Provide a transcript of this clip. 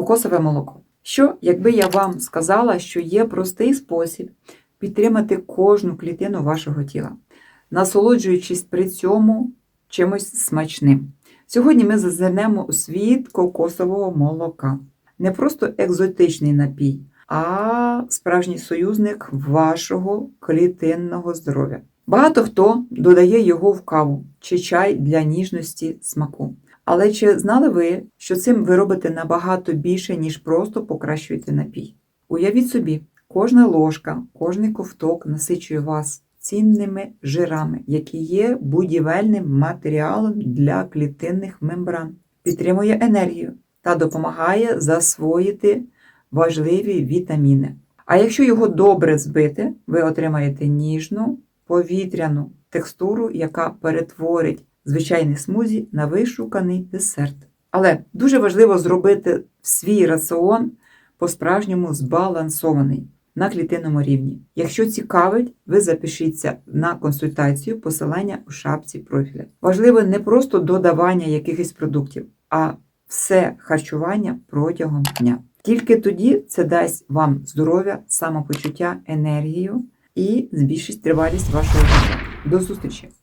кокосове молоко. Що, якби я вам сказала, що є простий спосіб підтримати кожну клітину вашого тіла, насолоджуючись при цьому чимось смачним. Сьогодні ми зазирнемо у світ кокосового молока. Не просто екзотичний напій, а справжній союзник вашого клітинного здоров'я. Багато хто додає його в каву чи чай для ніжності смаку. Але чи знали ви, що цим ви робите набагато більше, ніж просто покращуєте напій? Уявіть собі, кожна ложка, кожний ковток насичує вас цінними жирами, які є будівельним матеріалом для клітинних мембран, підтримує енергію та допомагає засвоїти важливі вітаміни. А якщо його добре збити, ви отримаєте ніжну, повітряну текстуру, яка перетворить звичайний смузі на вишуканий десерт. Але дуже важливо зробити свій раціон по-справжньому збалансований на клітинному рівні. Якщо цікавить, ви запишіться на консультацію посилання у шапці профіля. Важливо не просто додавання якихось продуктів, а все харчування протягом дня. Тільки тоді це дасть вам здоров'я, самопочуття, енергію і збільшить тривалість вашого життя. До зустрічі!